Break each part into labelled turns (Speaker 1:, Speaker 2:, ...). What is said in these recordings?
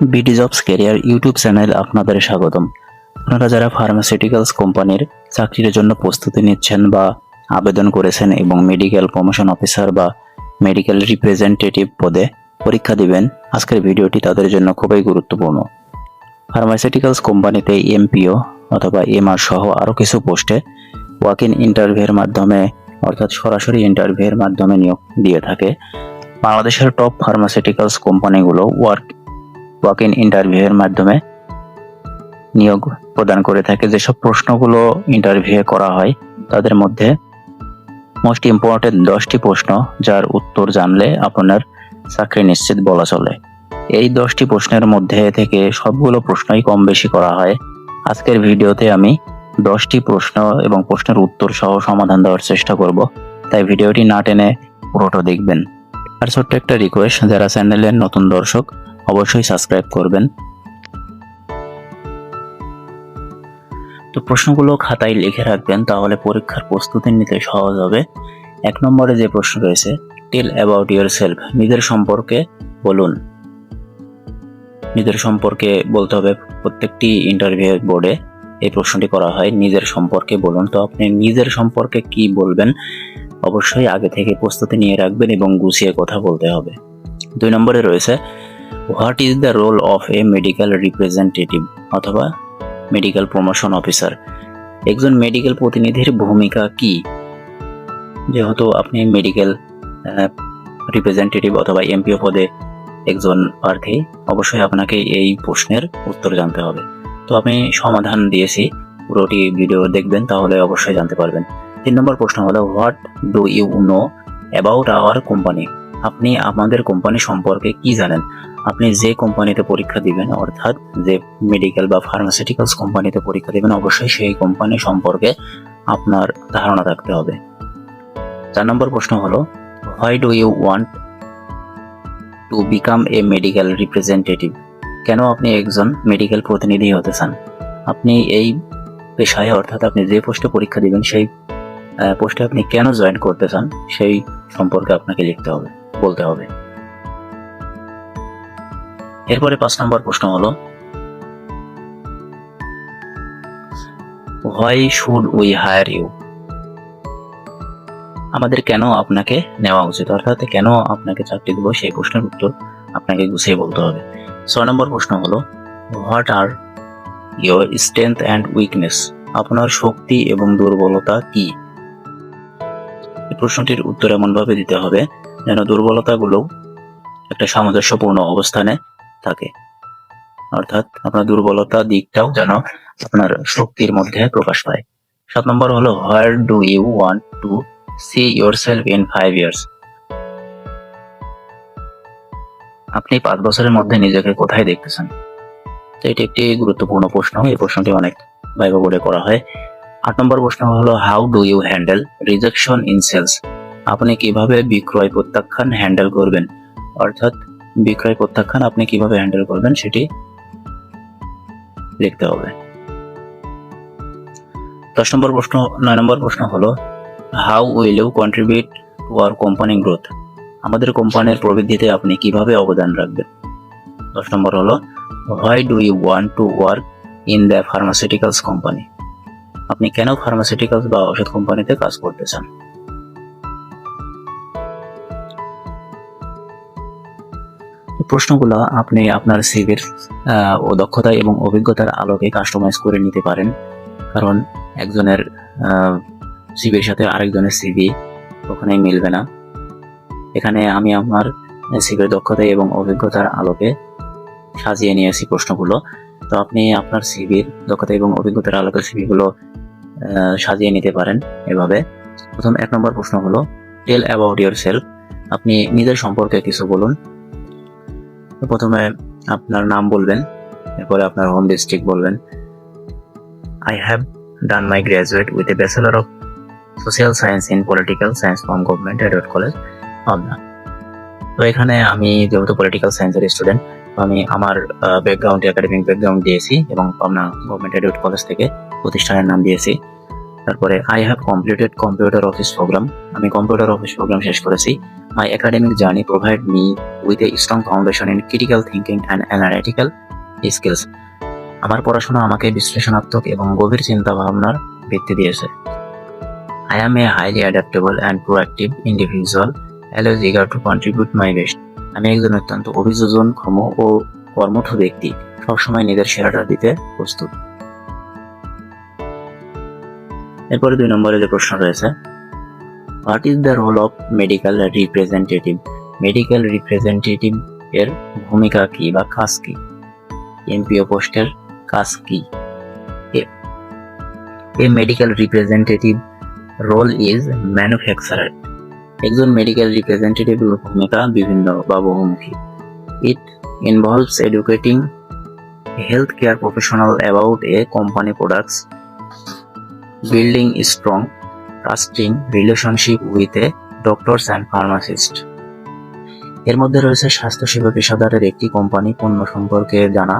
Speaker 1: BD jobs career YouTube channel আপনাদের স্বাগতম। আপনারা যারা ফার্মাসিউটিক্যালস কোম্পানির চাকরির জন্য প্রস্তুতি নিচ্ছেন বা আবেদন করেছেন এবং মেডিকেল প্রমোশন অফিসার বা মেডিকেল রিপ্রেজেন্টেটিভ পদে পরীক্ষা দিবেন, আজকের ভিডিওটি তাদের জন্য খুবই গুরুত্বপূর্ণ। ফার্মাসিউটিক্যালস কোম্পানিতে এমপিও অথবা এমআর সহ আরও কিছু পোস্টে ওয়াক ইন ইন্টারভিউয়ের মাধ্যমে, অর্থাৎ সরাসরি ইন্টারভিউয়ের মাধ্যমে নিয়োগ দিয়ে থাকে। বাংলাদেশের টপ ফার্মাসিউটিক্যালস কোম্পানিগুলো ওয়ার্ক ওয়াক ইন ইন্টারভিউয়ের মাধ্যমে নিয়োগ প্রদান করে থাকে। যেসব প্রশ্নগুলো ইন্টারভিউ করা হয়, তাদের মধ্যে মোস্ট ইম্পর্টেন্ট দশটি প্রশ্ন, যার উত্তর জানলে আপনার চাকরি নিশ্চিত বলা চলে। এই দশটি প্রশ্নের মধ্যে থেকে সবগুলো প্রশ্নই কম বেশি করা হয়। আজকের ভিডিওতে আমি দশটি প্রশ্ন এবং প্রশ্নের উত্তর সহ সমাধান দেওয়ার চেষ্টা করব। তাই ভিডিওটি না টেনে পুরোটা দেখবেন। আর ছোট্ট একটা রিকোয়েস্ট যারা চ্যানেলের নতুন দর্শক অবশ্যই সাবস্ক্রাইব করবেন। তো প্রশ্নগুলো খাতায় লিখে রাখবেন, তাহলে পরীক্ষার প্রস্তুতি নিতে সহজ হবে। এক নম্বরে যে প্রশ্ন রয়েছে টেল অ্যাবাউট ইউর সেলফ নিজের সম্পর্কে বলুন। নিজের সম্পর্কে বলতে হবে প্রত্যেকটি ইন্টারভিউ বোর্ডে এই প্রশ্নটি করা হয়, নিজের সম্পর্কে বলুন। তো আপনি নিজের সম্পর্কে কি বলবেন, অবশ্যই আগে থেকে প্রস্তুতি নিয়ে রাখবেন এবং গুছিয়ে কথা বলতে হবে। দুই নম্বরে রয়েছে what is the role of a medical representative অথবা মেডিকেল প্রমোশন অফিসার একজন মেডিকেল প্রতিনিধির ভূমিকা কি? যেহেতু আপনি মেডিকেল রিপ্রেজেন্টেটিভ অথবা এমপিও পদে একজন প্রার্থী, অবশ্যই আপনাকে এই প্রশ্নের উত্তর জানতে হবে। তো আমি সমাধান দিয়েছি, পুরোটি ভিডিও দেখবেন, তাহলে অবশ্যই জানতে পারবেন। তিন নম্বর প্রশ্ন হলো what do you know about our company আপনি আমাদের কোম্পানি সম্পর্কে কি জানেন? আপনি যে কোম্পানিতে পরীক্ষা দিবেন, অর্থাৎ যে মেডিকেল বা ফার্মাসিউটিক্যালস কোম্পানিতে পরীক্ষা দিবেন, অবশ্যই সেই কোম্পানি সম্পর্কে আপনার ধারণা থাকতে হবে। চার নম্বর প্রশ্ন হলো why do you want to become a medical representative কেন আপনি একজন মেডিকেল প্রতিনিধি হতে চান? আপনি এই পেশায়, অর্থাৎ আপনি যে পোস্টে পরীক্ষা দিবেন, সেই পোস্টে আপনি কেন জয়েন করতে চান, সেই সম্পর্কে আপনাকে লিখতে হবে, বলতে হবে। এরপরে পাঁচ নম্বর প্রশ্ন হলো why should we hire you আমাদের কেন আপনাকে নেওয়া উচিত? অর্থাৎ কেন আপনাকে চাকরি দেবো? সেই প্রশ্নের উত্তর আপনাকে গুছিয়ে বলতে হবে। ছয় নম্বর প্রশ্ন হলো what are your strength and weakness আপনার শক্তি এবং দুর্বলতা কি? এই প্রশ্নটির উত্তর এমনভাবে দিতে হবে, যেন দুর্বলতাগুলো একটা সামঞ্জস্যপূর্ণ অবস্থানে থাকে। অর্থাৎ আপনার দুর্বলতা দিকটাও যেন আপনার শক্তির মধ্যে প্রকাশ পায়। সাত নম্বর হলো where do you want to see yourself in five years আপনি পাঁচ বছরের মধ্যে নিজেকে কোথায় দেখতেছেন? তো এটি একটি গুরুত্বপূর্ণ প্রশ্ন। এই প্রশ্নটি অনেক ভাইবা বোর্ডে করা হয়। আট নম্বর প্রশ্ন হলো how do you handle rejection in sales আপনি কীভাবে বিক্রয় প্রত্যাখ্যান হ্যান্ডেল করবেন? অর্থাৎ বিক্রয় প্রত্যাখ্যান আপনি কীভাবে হ্যান্ডেল করবেন সেটি লিখতে হবে। দশ নম্বর প্রশ্ন, নয় নম্বর প্রশ্ন হলো how will you contribute to our company growth আমাদের কোম্পানির প্রবৃদ্ধিতে আপনি কীভাবে অবদান রাখবেন? দশ নম্বর হলো why do you want to work in the pharmaceuticals company আপনি কেন ফার্মাসিউটিক্যালস বা ওষুধ কোম্পানিতে কাজ করতে চান? প্রশ্নগুলো আপনি আপনার সিভির দক্ষতা এবং অভিজ্ঞতার আলোকে কাস্টমাইজ করে নিতে পারেন। কারণ একজনের সিভির সাথে আরেকজনের সিভি কখনোই মিলবে না। এখানে আমি আমার সিভির দক্ষতা এবং অভিজ্ঞতার আলোকে সাজিয়ে নিয়েছি প্রশ্নগুলো। তো আপনি আপনার সিভির দক্ষতা এবং অভিজ্ঞতার আলোকে সিভিগুলো সাজিয়ে নিতে পারেন এভাবে। প্রথম এক নম্বর প্রশ্ন হলো টেল অ্যাবাউট ইয়োর সেলফ আপনি নিজের সম্পর্কে কিছু বলুন। প্রথমে আপনার নাম বলবেন, এরপরে আপনার হোম ডিস্ট্রিক্ট বলবেন। I have done my graduate with a bachelor of social science in political science from government Edward college Pabna তো এখানে আমি যেহেতু পলিটিক্যাল সায়েন্সের স্টুডেন্ট আমি আমার ব্যাকগ্রাউন্ড একাডেমিক ব্যাকগ্রাউন্ড দিয়েছি এবং পাবনা গভর্নমেন্ট এডুকেট কলেজ থেকে প্রতিষ্ঠানের নাম দিয়েছি। তারপরে I have completed computer office program আমি কম্পিউটার অফিস প্রোগ্রাম শেষ করেছি। My academic journey provide me with a strong foundation in critical thinking and analytical skills আমার পড়াশোনা আমাকে বিশ্লেষণাত্মক এবং গভীর চিন্তা ভাবনার ভিত্তি দিয়েছে। I am a highly adaptable and proactive individual always eager to contribute my best আমি একজন অত্যন্ত অভিযোজন ক্ষম ও কর্মঠ ব্যক্তি। সবসময় নিজের সেরাটা দিতে প্রস্তুত। এরপরে দুই নম্বরে যে প্রশ্ন রয়েছে what is the role of medical representative medical representative এর ভূমিকা কি বা কাজ কি? এমপিও পোস্টের কাজ কি? A medical representative role is manufacturer একজন মেডিকেল রিপ্রেজেন্টেটিভ ভূমিকা বিভিন্ন বা বহুমুখী। It involves educating health care professional about a company products building strong, trusting relationship with a doctors and pharmacist. এর মধ্যে রয়েছে স্বাস্থ্যসেবা পেশাদারের একটি কোম্পানি পণ্য সম্পর্কে জানা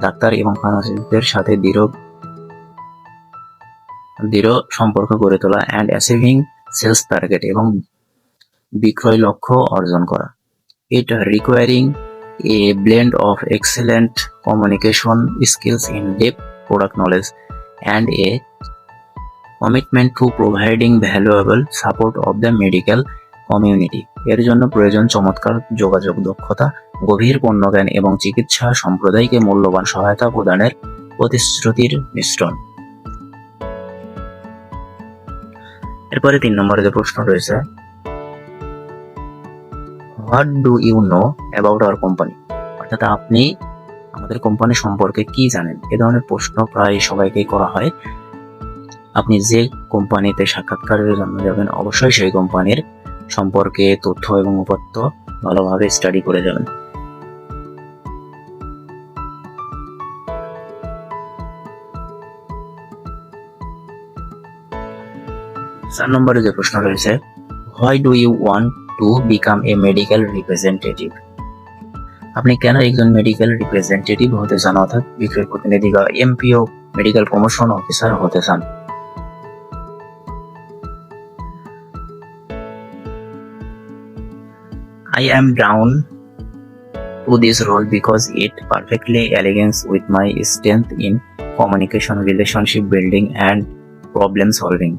Speaker 1: ডাক্তার এবং ফার্মাসিস্টদের সাথে দৃঢ় দৃঢ় সম্পর্ক গড়ে তোলা অ্যান্ড অ্যাসিভিং সেলস টার্গেট এবং বিক্রয় লক্ষ্য অর্জন করা it requiring a blend of excellent communication skills in depth product knowledge and a commitment to providing valuable support of the medical community এর জন্য প্রয়োজন চমৎকার যোগাযোগ, দক্ষতা, গভীর পণ্যজ্ঞান এবং চিকিৎসা সম্প্রদায়কে মূল্যবান সহায়তা প্রদানের প্রতিশ্রুতির মিশ্রণ। এরপরে তিন নম্বরে যে প্রশ্ন রয়েছে what do you know about our company অর্থাৎ আপনি আমাদের কোম্পানি সম্পর্কে কি জানেন? এ ধরনের প্রশ্ন প্রায় সবাইকেই করা হয়। আপনি যে কোম্পানিতে সাক্ষাৎকারের জন্য যাবেন, অবশ্যই সেই কোম্পানির সম্পর্কে তথ্য এবং উপাত্ত ভালোভাবে স্টাডি করে যাবেন। চার নম্বরে যে প্রশ্ন রয়েছে why do you want to become a medical representative আপনি কেন একজন মেডিকেল রিপ্রেজেন্টেটিভ হতে চান? অর্থাৎ বিক্রয় প্রতিনিধি বা এমপিও মেডিকেল প্রমোশন অফিসার হতে চান? I am drawn to this role because it perfectly aligns with my strength in communication, relationship building and problem solving.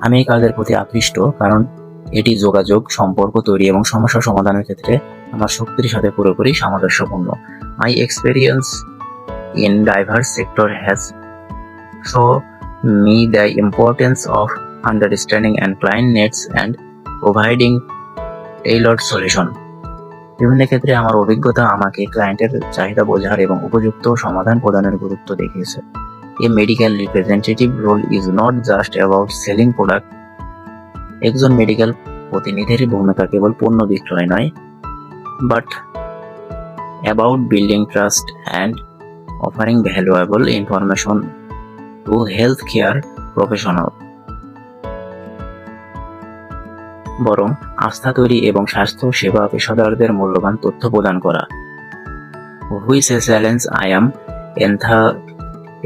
Speaker 1: আমি এই কাজের প্রতি আকৃষ্ট কারণ এটি যোগাযোগ সম্পর্ক তৈরি এবং সমস্যা সমাধানের ক্ষেত্রে আমার শক্তির সাথে পুরোপুরি সামঞ্জস্যপূর্ণ my experience in diverse sector has show me the importance of understanding and client needs and providing tailored solution বিভিন্ন ক্ষেত্রে আমার অভিজ্ঞতা আমাকে ক্লায়েন্টের চাহিদা বোঝার এবং উপযুক্ত সমাধান প্রদানের গুরুত্ব দেখিয়েছে। A medical representative role is not just about selling product একজন মেডিকেল প্রতিনিধির ভূমিকা কেবল পণ্য বিক্রয় নয় but about building trust and offering valuable information to health care professional বরং আস্থা তৈরি এবং স্বাস্থ্য, সেবা, পেশাদারদের মূল্যবান তথ্য প্রদান করা। Which is a challenge I am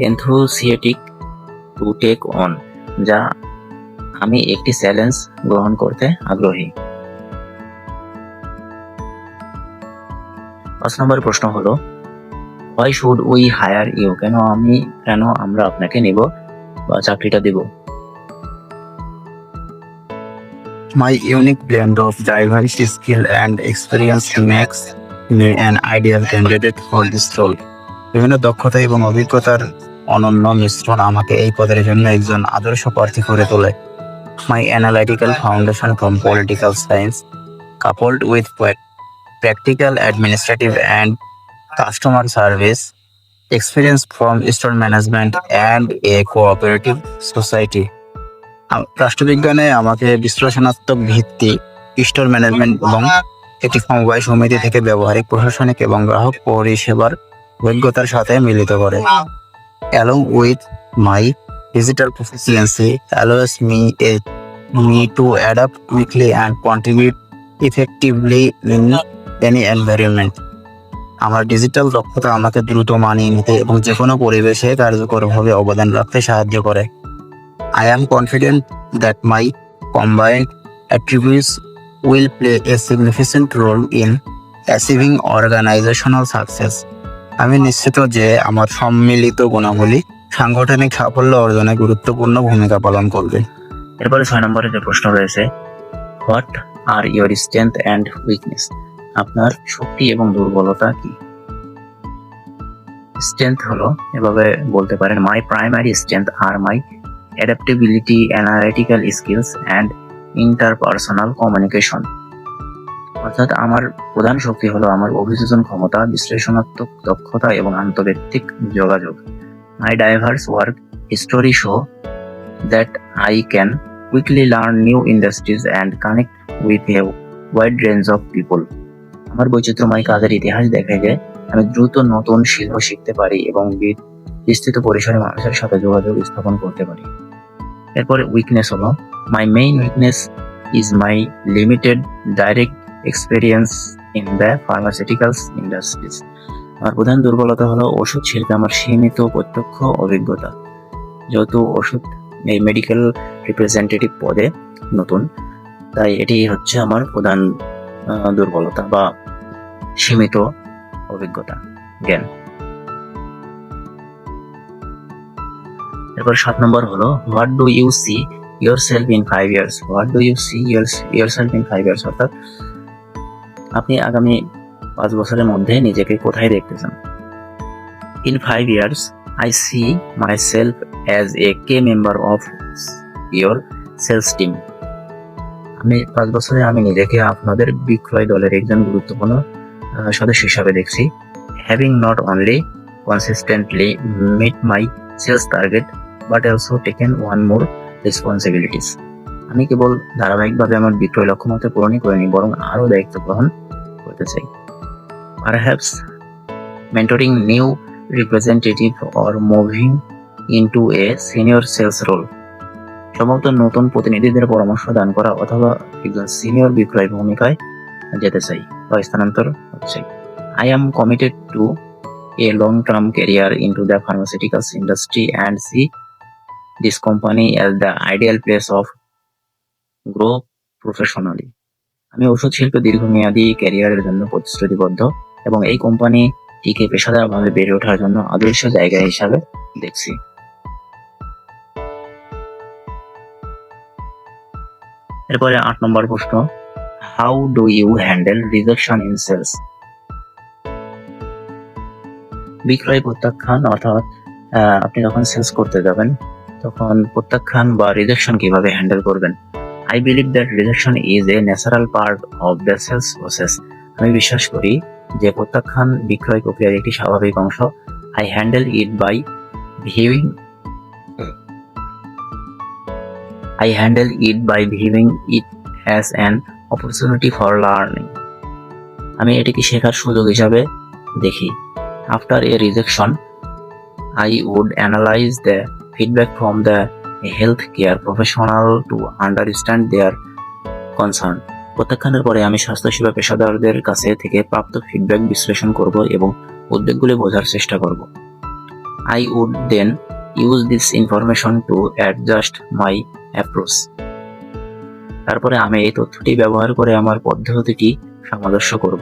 Speaker 1: enthusiastic to take on যা আমি একটি চ্যালেঞ্জ গ্রহণ করতে আগ্রহী। পাঁচ নম্বর প্রশ্ন হলো why should we hire you কেন আমি, কেন আমরা আপনাকে নিব বা চাকরিটা দিব?
Speaker 2: My unique blend of diverse skill and experience makes me an ideal candidate for this role. বিভিন্ন দক্ষতা এবং অভিজ্ঞতার অনন্য মিশ্রণ আমাকে এই পদের জন্য একজন আদর্শ প্রার্থী করে তোলে my analytical foundation from political science coupled with practical administrative and customer service experience from store management and a cooperative society রাষ্ট্রবিজ্ঞানে আমাকে বিশ্লেষণাত্মক ভিত্তি, স্টোর ম্যানেজমেন্ট এবং একটি সমবায় সমিতি থেকে ব্যবহারিক, প্রশাসনিক এবং গ্রাহক পরিষেবার অভিজ্ঞতার সাথে মিলিত করে। Along with my digital proficiency allows me a, me to adapt quickly and contribute effectively in any environment. আমার ডিজিটাল দক্ষতা আমাকে দ্রুত মানিয়ে নিতে এবং যে কোনো পরিবেশে কার্যকরভাবে অবদান রাখতে সাহায্য করে। I am confident that my combined attributes will play a significant role in achieving organizational success. আমি নিশ্চিত যে আমার সম্মিলিত গুণাবলী সাংগঠনিক সাফল্য অর্জনে গুরুত্বপূর্ণ ভূমিকা পালন করবে।
Speaker 1: এরপরে ছয় নম্বরে যে প্রশ্ন রয়েছে what are your strength and weakness আপনার শক্তি এবং দুর্বলতা কি? স্ট্রেংথ হলো, এভাবে বলতে পারেন my primary strength are my adaptability analytical skills and interpersonal communication অর্থাৎ আমার প্রধান শক্তি হলো আমার অভিযোজন ক্ষমতা, বিশ্লেষণাত্মক দক্ষতা এবং আন্তর্ব্যক্তিক যোগাযোগ। My diverse work history show that I can quickly learn new industries and connect with a wide range of people. আমার বৈচিত্র্যময় কাজের ইতিহাস দেখে যে আমি দ্রুত নতুন শিল্প শিখতে পারি এবং বিস্তৃত পরিসরে মানুষের সাথে যোগাযোগ স্থাপন করতে পারি। এরপরে উইকনেস হলো। My main weakness is my limited direct experience in the pharmaceuticals industries আমার প্রধান দুর্বলতা হলো ওষুধ শিল্পে আমার সীমিত প্রত্যক্ষ অভিজ্ঞতা। যেহেতু ওষুধ এই মেডিকেল রিপ্রেজেন্টেটিভ পদে নতুন, তাই এটি হচ্ছে আমার প্রধান দুর্বলতা বা সীমিত অভিজ্ঞতা। জ্ঞান এরপর সাত নম্বর হলো what do you see yourself in five years what do you see your yourself in five years অর্থাৎ আপনি আগামী পাঁচ বছরের মধ্যে নিজেকে কোথায় দেখতে চান? In five years I see myself as a key member of your sales team আমি পাঁচ বছরে আমি নিজেকে আপনাদের বিক্রয় দলের একজন গুরুত্বপূর্ণ সদস্য হিসাবে দেখছি having not only consistently meet my sales target but also taken on more responsibilities আমি কেবল ধারাবাহিকভাবে আমার বিক্রয় লক্ষ্যমাত্রা পূরণই করিনি বরং আরও দায়িত্ব গ্রহণ করতে চাই। Perhaps mentoring new representative or moving into a senior sales role সম্ভবত নতুন প্রতিনিধিদের পরামর্শ দান করা অথবা একজন সিনিয়র বিক্রয় ভূমিকায় যেতে চাই বা স্থানান্তর হচ্ছে I am committed to a long term career into the pharmaceuticals industry and see this company as the ideal place of grow professionally আমি ওষুধ শিল্পে দীর্ঘমেয়াদী ক্যারিয়ারের জন্য প্রতিশ্রুতিবদ্ধ এবং এই কোম্পানিটিকে পেশাদারভাবে বেড়ে ওঠার জন্য আদর্শ জায়গা হিসাবে দেখছি। এরপরে আট নম্বর প্রশ্ন how do you handle rejection in sales বিক্রয় প্রত্যাখ্যান অর্থাৎ আপনি যখন সেলস করতে যাবেন তখন প্রত্যাখ্যান বা রিজেকশন কীভাবে হ্যান্ডেল করবেন? I believe that rejection is a natural part of the sales process আমি বিশ্বাস করি যে প্রত্যাখ্যান বিক্রয় প্রক্রিয়ার একটি স্বাভাবিক অংশ। I handle it by viewing I handle it by viewing it as an opportunity for learning আমি এটিকে শেখার সুযোগ হিসাবে দেখি। After a rejection I would analyse the from the health care professional to understand their concern প্রত্যাখ্যানের পরে আমি স্বাস্থ্যসেবা পেশাদারদের কাছে থেকে প্রাপ্ত ফিডব্যাক বিশ্লেষণ করব এবং উদ্বেগগুলি বোঝার চেষ্টা করব। I would then use this information to adjust my approach তারপরে আমি এই তথ্যটি ব্যবহার করে আমার পদ্ধতিটি সামঞ্জস্য করব।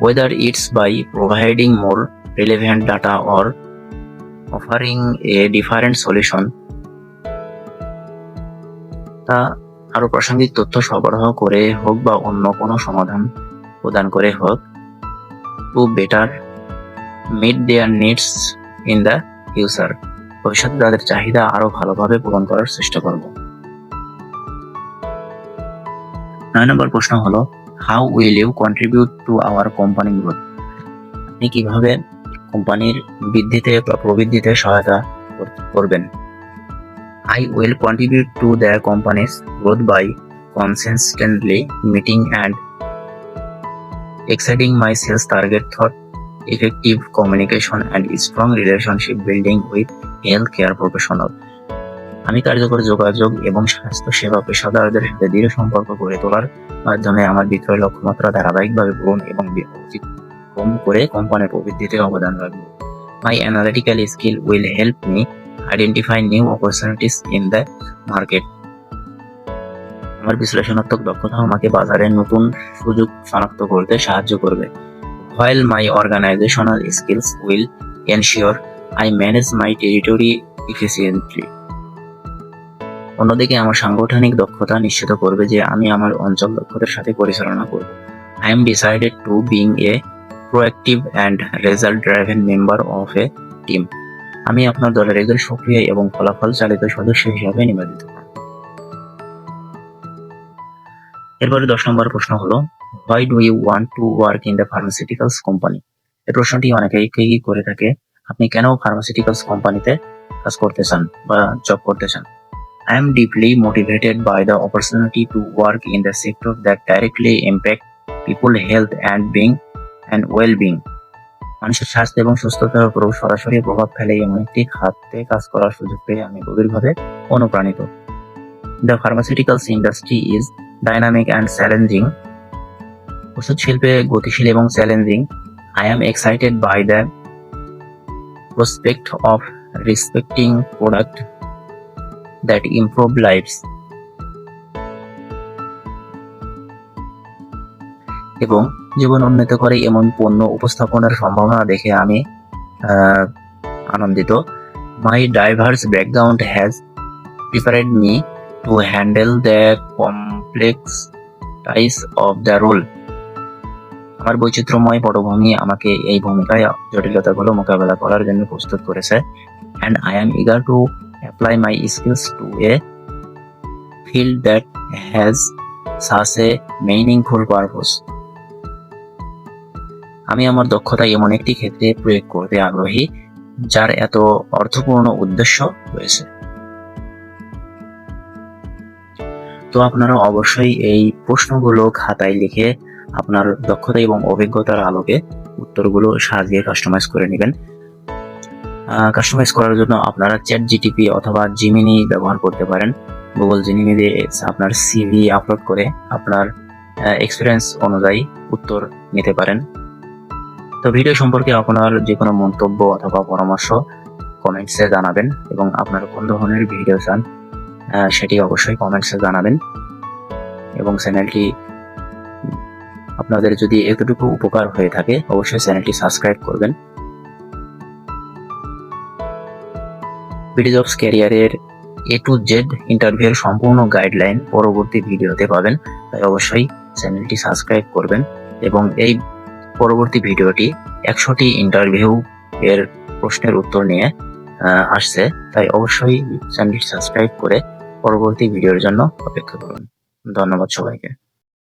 Speaker 1: Whether it's by providing more relevant data or offering a different solution তা আরও প্রাসঙ্গিক তথ্য সরবরাহ করে হোক বা অন্য কোনো সমাধান প্রদান করে হোক to better meet their needs in the future ভবিষ্যতে তাদের চাহিদা আরও ভালোভাবে পূরণ করার চেষ্টা করব। নয় নম্বর প্রশ্ন হলো how will you contribute to our company growth আপনি কীভাবে কোম্পানির বৃদ্ধিতে বা প্রবৃদ্ধিতে সহায়তা করবেন। I will contribute to the company's growth by consistently meeting and exceeding my sales target thought effective communication and strong relationship building with health care professional আমি কার্যকর যোগাযোগ এবং স্বাস্থ্য সেবা পেশাদারদের সাথে দৃঢ় সম্পর্ক গড়ে তোলার মাধ্যমে আমার বিক্রয় লক্ষ্যমাত্রা ধারাবাহিকভাবে পূরণ এবং কম করে কোম্পানির প্রবৃদ্ধিতে অবদান রাখব। My analytical skill will help me identify new opportunities in the market আমার বিশ্লেষণাত্মক দক্ষতা আমাকে বাজারে নতুন সুযোগ শনাক্ত করতে সাহায্য করবে। While my organizational skills will ensure I manage my territory efficiently. অন্যদিকে আমার সাংগঠনিক দক্ষতা নিশ্চিত করবে যে আমি আমার অঞ্চল দক্ষতার সাথে পরিচালনা করব। I am decided to being a proactive and result driven member of a team আমি আপনার দলের একজন সক্রিয় এবং ফলাফল চালিত সদস্য হিসাবে নিবেদিত এরপরে দশ নম্বর প্রশ্ন হলো why do you want to work in the pharmaceuticals company এই প্রশ্নটি অনেকেই করে থাকে, আপনি কেন ফার্মাসিউটিক্যালস কোম্পানিতে কাজ করতে চান বা জব করতে চান? I am deeply motivated by the opportunity to work in the sector that directly impact people health and being and well-being. মানুষের স্বাস্থ্য এবং সুস্থতার উপর সরাসরি প্রভাব ফেলে এমন একটি খাতে কাজ করার সুযোগ পেয়ে আমি গভীরভাবে অনুপ্রাণিত। The pharmaceuticals industry is dynamic and challenging ওষুধ শিল্পে গতিশীল এবং challenging I am excited by the prospect of respecting product that improve lives এবং জীবন উন্নত করে এমন পণ্য উপস্থাপনার সম্ভাবনা দেখে আমি আনন্দিত। My diverse background has prepared me to handle the complexities of the role আমার বৈচিত্র্যময় পটভূমি আমাকে এই ভূমিকায় জটিলতাগুলো মোকাবেলা করার জন্য প্রস্তুত করেছে and I am eager to apply my skills to a field that has such a meaningful purpose আমি আমার দক্ষতা এমন একটি ক্ষেত্রে প্রয়োগ করতে আগ্রহী, যার এত অর্থপূর্ণ উদ্দেশ্য রয়েছে। তো আপনারা অবশ্যই এই প্রশ্নগুলো খাতায় লিখে আপনার দক্ষতা এবং অভিজ্ঞতার আলোকে উত্তরগুলো সাজিয়ে কাস্টমাইজ করে নেবেন। কাস্টমাইজ করার জন্য আপনারা চ্যাট জিটিপি অথবা জিমিনি ব্যবহার করতে পারেন। গুগল জিমিনি দিয়ে আপনার সিভি আপলোড করে আপনার এক্সপিরিয়েন্স অনুযায়ী উত্তর নিতে পারেন। তো ভিডিও সম্পর্কে আপনার যে কোনো মন্তব্য অথবা পরামর্শ কমেন্টসে জানাবেন এবং আপনার কোন ধরনের ভিডিও চান সেটি অবশ্যই কমেন্টসে জানাবেন এবং চ্যানেলটি আপনাদের যদি এতটুকু উপকার হয়ে থাকে, অবশ্যই চ্যানেলটি সাবস্ক্রাইব করবেন। জবস ক্যারিয়ারের এ টু জেড ইন্টারভিউয়ের সম্পূর্ণ গাইডলাইন পরবর্তী ভিডিওতে পাবেন, তাই অবশ্যই চ্যানেলটি সাবস্ক্রাইব করবেন এবং এই পরবর্তী ভিডিওটি একশোটি ইন্টারভিউ এর প্রশ্নের উত্তর নিয়ে আসছে। তাই অবশ্যই চ্যানেলটি সাবস্ক্রাইব করে পরবর্তী ভিডিওর জন্য অপেক্ষা করুন। ধন্যবাদ সবাইকে।